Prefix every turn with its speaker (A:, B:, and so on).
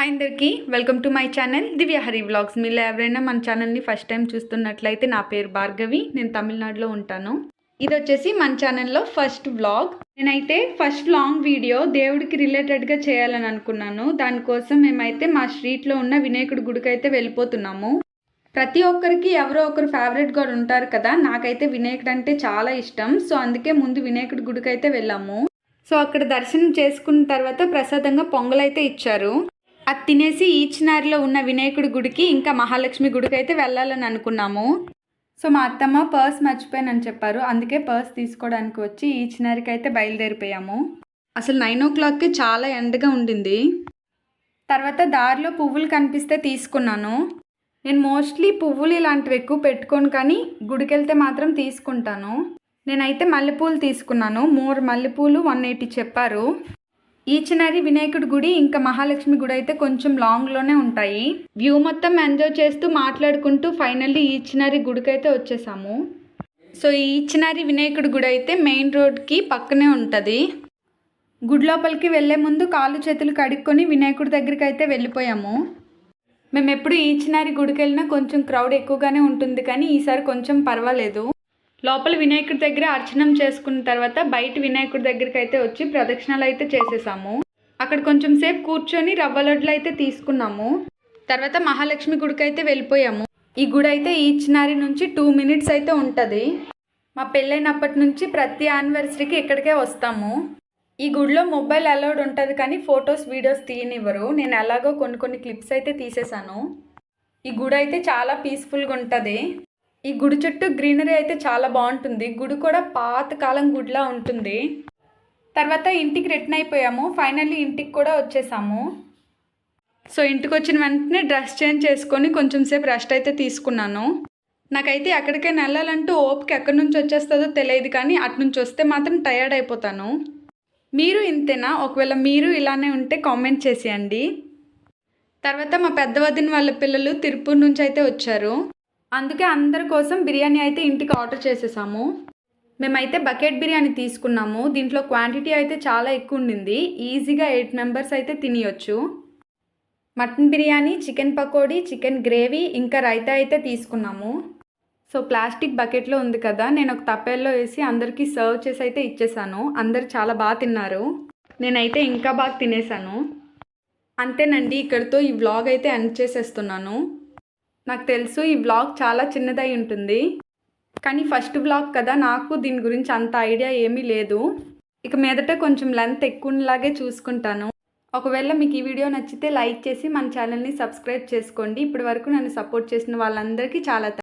A: Hi అందరికీ welcome to my channel Divya Hari vlogs మీరు ఎవరైనా మన ఛానల్ని ఫస్ట్ టైం చూస్తున్నట్లయితే నా పేరు భార్గవి నేను తమిళనాడులో ఉంటాను. ఇది వచ్చేసి మన ఛానల్లో ఫస్ట్ వ్లాగ్ నేనైతే ఫస్ట్ లాంగ్ వీడియో దేవుడికి రిలేటెడ్గా చేయాలని అనుకున్నాను. దానికోసం మేమైతే మా స్ట్రీట్లో ఉన్న వినాయకుడి గుడికి అయితే వెళ్ళిపోతున్నాము. ప్రతి ఒక్కరికి ఎవరో ఒకరు ఫేవరెట్ గారు ఉంటారు కదా నాకైతే వినాయకుడు అంటే చాలా ఇష్టం. సో అందుకే ముందు వినాయకుడి గుడికి అయితే వెళ్ళాము. సో అక్కడ దర్శనం చేసుకున్న తర్వాత ప్రసాదంగా పొంగలైతే ఇచ్చారు. అది తినేసి ఈచినారిలో ఉన్న వినాయకుడి గుడికి ఇంకా మహాలక్ష్మి గుడికి అయితే వెళ్ళాలని అనుకున్నాము. సో మా అత్తమ్మ పర్స్ మర్చిపోయానని చెప్పారు. అందుకే పర్స్ తీసుకోవడానికి వచ్చి ఈచినారికి అయితే బయలుదేరిపోయాము. అసలు నైన్ ఓ క్లాక్కి చాలా ఎండగా ఉండింది. తర్వాత దారిలో పువ్వులు కనిపిస్తే తీసుకున్నాను. నేను మోస్ట్లీ పువ్వులు ఇలాంటివి ఎక్కువ పెట్టుకోను కానీ గుడికి వెళ్తే మాత్రం తీసుకుంటాను. నేనైతే మల్లెపూలు తీసుకున్నాను. మూడు మల్లెపూలు వన్ ఎయిటీ చెప్పారు. ఈచినరి వినాయకుడి గుడి ఇంకా మహాలక్ష్మి గుడి అయితే కొంచెం లాంగ్లోనే ఉంటాయి. వ్యూ మొత్తం ఎంజాయ్ చేస్తూ మాట్లాడుకుంటూ ఫైనల్లీ ఈచినరి గుడికి అయితే వచ్చేసాము. సో ఈ ఈచినరి వినాయకుడి గుడి అయితే మెయిన్ రోడ్కి పక్కనే ఉంటుంది. గుడి లోపలికి వెళ్ళే ముందు కాళ్ళు చేతులు కడుక్కొని వినాయకుడి దగ్గరికి అయితే వెళ్ళిపోయాము. మేము ఎప్పుడు ఈచినారి గుడికి వెళ్ళినా కొంచెం క్రౌడ్ ఎక్కువగానే ఉంటుంది కానీ ఈసారి కొంచెం పర్వాలేదు. లోపల వినాయకుడి దగ్గర అర్చనం చేసుకున్న తర్వాత బయట వినాయకుడి దగ్గరికి అయితే వచ్చి ప్రదక్షిణలు అయితే చేసేసాము. అక్కడ కొంచెం సేపు కూర్చొని రవ్వ లడ్లు అయితే తీసుకున్నాము. తర్వాత మహాలక్ష్మి గుడికి అయితే వెళ్ళిపోయాము. ఈ గుడి అయితే ఈచినారి నుంచి టూ మినిట్స్ అయితే ఉంటుంది. మా పెళ్ళైనప్పటి నుంచి ప్రతి యానివర్సరీకి ఇక్కడికే వస్తాము. ఈ గుడిలో మొబైల్ అలౌడ్ ఉంటుంది కానీ ఫొటోస్ వీడియోస్ తీయనివ్వరు. నేను ఎలాగో కొన్ని కొన్ని క్లిప్స్ అయితే తీసేశాను ఈ గుడి అయితే చాలా పీస్ఫుల్గా ఉంటుంది. ఈ గుడి చుట్టూ గ్రీనరీ అయితే చాలా బాగుంటుంది. గుడి కూడా పాతకాలం గుడిలా ఉంటుంది. తర్వాత ఇంటికి రిటర్న్ అయిపోయాము. ఫైనల్లీ ఇంటికి కూడా వచ్చేసాము. సో ఇంటికి వచ్చిన వెంటనే డ్రెస్ చేంజ్ చేసుకొని కొంచెం సేపు రెస్ట్ అయితే తీసుకున్నాను. నాకైతే ఎక్కడికైనా వెళ్ళాలంటూ ఓపిక ఎక్కడి నుంచి వచ్చేస్తుందో తెలియదు కానీ అటు నుంచి వస్తే మాత్రం టయర్డ్ అయిపోతాను. మీరు ఇంతేనా? ఒకవేళ మీరు ఇలానే ఉంటే కామెంట్ చేసేయండి. తర్వాత మా పెద్ద వదిన వాళ్ళ పిల్లలు తిరుపూర్ నుంచి అయితే వచ్చారు. అందుకే అందరి కోసం బిర్యానీ అయితే ఇంటికి ఆర్డర్ చేసేసాము. మేమైతే బకెట్ బిర్యానీ తీసుకున్నాము. దీంట్లో క్వాంటిటీ అయితే చాలా ఎక్కువ ఉండింది. ఈజీగా ఎయిట్ మెంబర్స్ అయితే తినేయొచ్చు. Mutton biryani chicken pakodi chicken gravy ఇంకా రైతా అయితే తీసుకున్నాము. సో ప్లాస్టిక్ బకెట్లో ఉంది కదా నేను ఒక తప్పేల్లో వేసి అందరికీ సర్వ్ చేసి అయితే ఇచ్చేసాను. అందరు చాలా బాగా తిన్నారు. నేనైతే ఇంకా బాగా తినేసాను. అంతేనండి ఇక్కడితో ఈ వ్లాగ్ అయితే ఎండ్ చేసేస్తున్నాను. నాకు తెలుసు ఈ బ్లాగ్ చాలా చిన్నదై ఉంటుంది. కానీ ఫస్ట్ బ్లాగ్ కదా నాకు దీని గురించి అంత ఐడియా ఏమీ లేదు. ఇక మీదట కొంచెం లెంత్ ఎక్కువలాగే చూసుకుంటాను. ఒకవేళ మీకు ఈ వీడియో నచ్చితే లైక్ చేసి మన ఛానల్ని సబ్స్క్రైబ్ చేసుకోండి. ఇప్పటి వరకు నన్ను సపోర్ట్ చేసిన వాళ్ళందరికీ చాలా